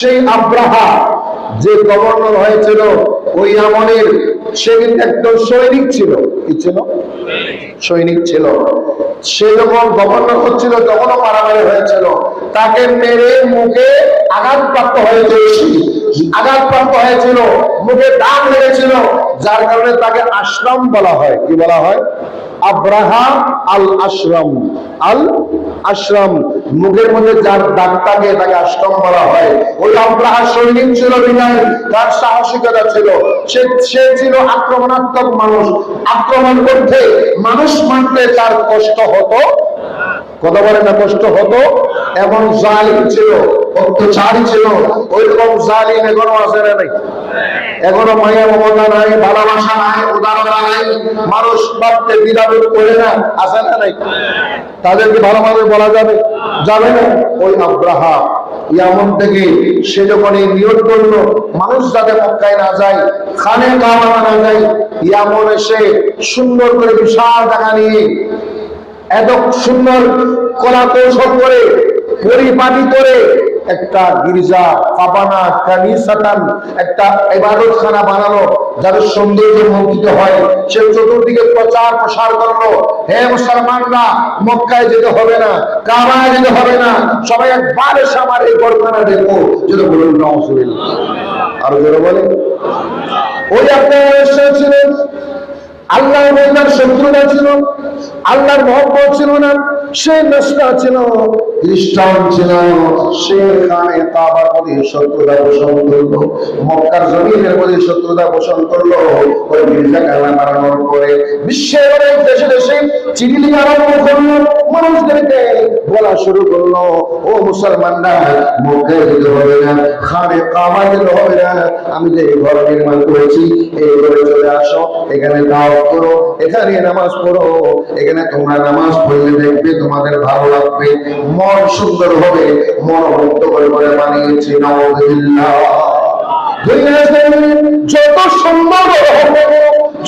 সেই আব্রাহা যে গভর্নর হয়েছিল, ওই আমলের সে কিন্তু একজন সৈনিক ছিল। কি ছিল? সৈনিক ছিল। সে যখন গভর্নর হচ্ছিল, তখনও মারামারি হয়েছিল। তাকে মেরে মুখে আঘাতপ্রাপ্ত হয়েছিল আঘাতপ্রাপ্ত হয়েছিল, মুখে দাগ লেগেছিল, যার কারণে তাকে আশ্রম বলা হয়। কি বলা হয়? আব্রাহা আল আশ্রম আল আশ্রম মুখের মধ্যে যার দাগ থাকে, তাকে আশ্রম বলা হয়। ওই আব্রাহা সৈনিক ছিল বিনয়, তার সাহসিকতা ছিল। সে সে ছিল আক্রমণাত্মক মানুষ। আক্রমণ করতে মানুষ মানতে তার কষ্ট হতো। কথা বলে না, কষ্ট হতো? এমন জালিম ছিল। অত্যাচারী ছিল, ওইরকম জালিম এখনও আছে নাই? এখনও মায়া মমতা নাই, ভালোবাসা নাই, উদারতা নাই, মানুষ ভাবতে করে না, আছে না নাই? তাদেরকে ভালো মানুষ বলা যাবে? যাবে না? ওই আব্রাহা, ইয়ামন থেকে সে যখন এই নিয়োগ করল, মানুষ যাতে মক্কায় না যায়, খানে কামা না যায়, ইয়ামন এসে সুন্দর করে বিশাল টাকা নিয়ে, এত সুন্দর কলা কৌশল করে পরিপাটি করে একটা গির্জা, পাবানা কানিসাতান একটা ইবাদতখানা বানালো যাদের সৌন্দর্য মন্ডিত হয়, সে চতুর্দিকে প্রচার প্রসার করল। হে মুসলমানরা, মক্কায় যেতে হবে না, কাবায় যেতে হবে না, সবাই একবার এসে আমার এই গড়খানা দেখো যেটা বলুন নজরুল আরও জোরে বলে ওই আপনার ছিলেন। আল্লাহ তার শত্রুতা ছিল, আল্লাহর মহব্বত ছিল না। সে নষ্টা ছিল, খ্রিস্টান ছিল, সেখানে তাবার প্রতি শত্রুতা পোষণ করল, মক্কার জমিনের প্রতি শত্রুতা পোষণ করল, ওই গির্জা কালা বানানোর পরে বিশ্বের অনেক দেশে দেশে চিঠি লিখে আরম্ভ করল। মানুষদেরকে বলা শুরু করল, ও মুসলমানরা মক্কে যেতে হবে না খানে কাবা যেতে হবে না। আমি যে ঘর নির্মাণ করেছি, এই ঘরে চলে আসো, এখানে দাওয়াত করো, এখানে নামাজ পড়ো। এখানে তোমরা নামাজ পড়লে দেখবে তোমাদের ভালো লাগবে, মন সুন্দর হবে, মন মুক্ত করে করে বানিয়েছি নাউযুবিল্লাহ যত হবে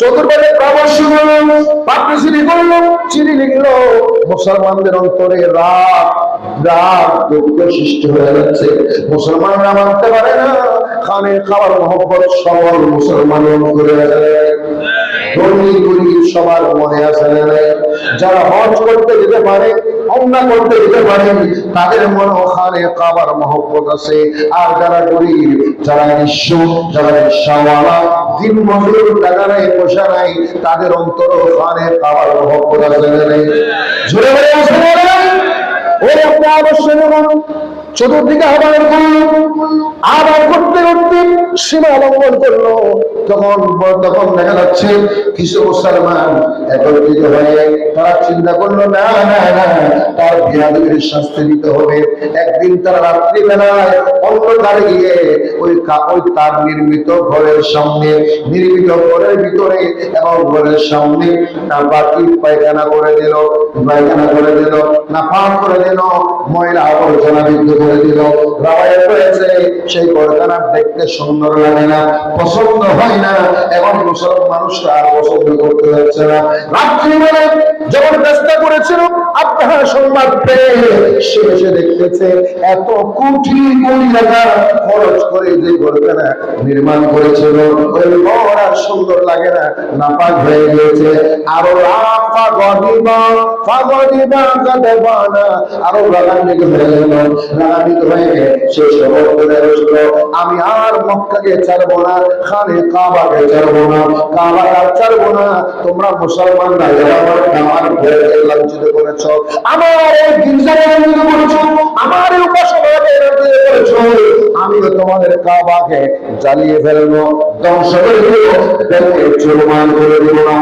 চতুর্পাশে পরামর্শ করল পাপড়ি চিনি করল চিনি লিখলো, মুসলমানদের অন্তরে রাগ রাগ, দুঃখ সৃষ্টি হয়ে যাচ্ছে। মুসলমানরা মানতে পারে না। খানের খাবার মহব্বত সবল মুসলমান করে সবার মনে না নাই? যারা হজ করতে যেতে পারে, অন্য করতে যেতে তাদের মনে ওখানে কাবার মহব্বত আছে আর যারা গরিব, যারা যারা দিন মজুর, টাকা নাই, পয়সা নাই, তাদের অন্তর ওখানে কাবার মহব্বত আছে নাই? চতুর্দিকে আবার আবার করতে করতে সীমা লঙ্ঘন করল তখন তখন দেখা যাচ্ছে কিছু মুসলমান একত্রিত হয়ে তারা চিন্তা করল না না না তার শাস্তি দিতে হবে। একদিন তারা রাত্রিবেলায় অন্ধকারে গিয়ে ওই ওই তার নির্মিত ঘরের সামনে, নির্মিত ঘরের ভিতরে এবং ঘরের সামনে না বাকি পায়খানা করে দিল, পায়খানা করে দিল না পাক করে দিল, ময়লা আবর্জনা বিদ্ধ করে দিল। রাবায়ত রয়েছে সেই ঘরখানা দেখতে সুন্দর লাগে না, পছন্দ হয় না এখন মুসলমান মানুষরা পছন্দ করতে যাচ্ছে না। রাত্রিবেলা যখন চেষ্টা করেছিল সংবাদ পেয়ে সে এসে দেখতেছে এত কোটি কোটি টাকা খরচ করে যে নির্মাণ করেছিল ওই ঘর আর সুন্দর লাগে না, নাপাক হয়ে গিয়েছে। আরও আরও রাগান্বিত হয়ে গেল। রাগান্বিত হয়ে সে করে আমি আর মক্কাকে ছাড়বো না, খানে কাবাকে ছাড়বো না। কাবা না, তোমরা মুসলমানরা যারা আমার ভয়কে লাঞ্ছিত করেছ, আমার এই গির্জাকে লাঞ্ছিত করেছ, আমার এই উপাসনাকে লাঞ্ছিত করেছ, আমিও তোমাদের কাবাকে জ্বালিয়ে ফেলব, ধ্বংস করে দেবো চুরমান করে দেবো না